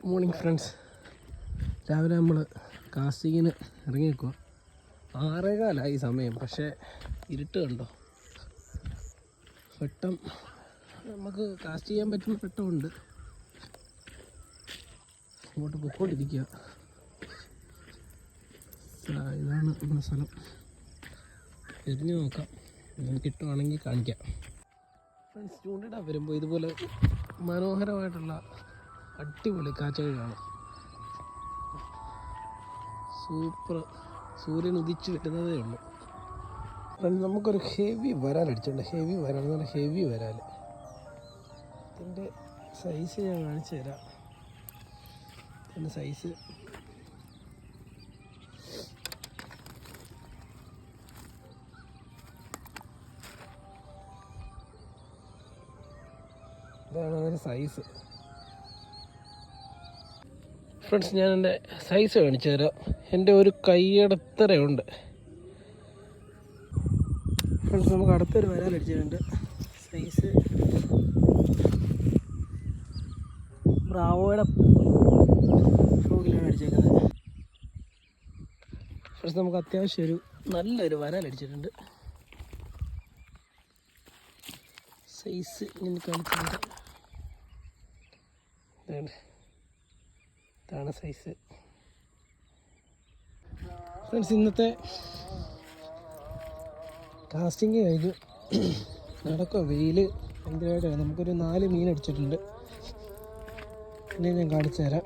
Morning friends രാവിലെ നമ്മൾ കാസ്റ്റിങ്ങിന് ഇറങ്ങി നിൽക്കുക ആറേകാലായി സമയം പക്ഷേ ഇരുട്ട് കണ്ടോ? വെട്ടം നമുക്ക് കാസ്റ്റ് ചെയ്യാൻ പറ്റുന്ന വെട്ടമുണ്ട് അങ്ങോട്ട് പൊക്കോണ്ടിരിക്കുക ഇതാണ് നമ്മുടെ സ്ഥലം. എരിഞ്ഞു നോക്കാം. ഇങ്ങനെ കിട്ടുവാണെങ്കിൽ കാണിക്കാം. ഫ്രണ്ട്സ് ചൂണ്ടിടാൻ വരുമ്പോൾ ഇതുപോലെ മനോഹരമായിട്ടുള്ള അടിപൊളി കാഴ്ചകൾ കാണാം സൂപ്പർ. സൂര്യൻ ഉദിച്ചു വരുന്നതേ ഉള്ളൂ. നമുക്കൊരു ഹെവി വരാൽ അടിച്ചിട്ടുണ്ട് ഹെവി വരാൽ എന്ന് പറഞ്ഞാൽ ഹെവി വരാൽ. ഇതിന്റെ സൈസ് ഞാൻ കാണിച്ചു തരാം. ഇതിന്റെ സൈസ് ഇതാണ് അതിന്റെ സൈസ് ഫ്രണ്ട്സ് ഞാൻ എന്റെ സൈസ് കാണിച്ചു തരാം. എന്റെ ഒരു കൈയടത്തരയുണ്ട് ഫ്രണ്ട്സ് നമുക്ക് അടുത്തൊരു വരാൻ അടിച്ചിട്ടുണ്ട് സൈസ് ബ്രാവോയുടെ ഫ്രോഗിലാണ് അടിച്ചേക്കുന്നത് ഫ്രണ്ട്സ് നമുക്ക് അത്യാവശ്യം ഒരു നല്ലൊരു വരാൻ അടിച്ചിട്ടുണ്ട് സൈസ് ഇങ്ങനെ കാണിച്ചിട്ടുണ്ട് ഇതാണ് സൈസ് ഫ്രണ്ട്സ് ഇന്നത്തെ കാസ്റ്റിംഗ് കഴിഞ്ഞു നടക്കുക വെയിൽ ഭയങ്കരമായിട്ട് നമുക്കൊരു നാല് മീൻ അടിച്ചിട്ടുണ്ട്. പിന്നെ ഞാൻ കാണിച്ചു തരാം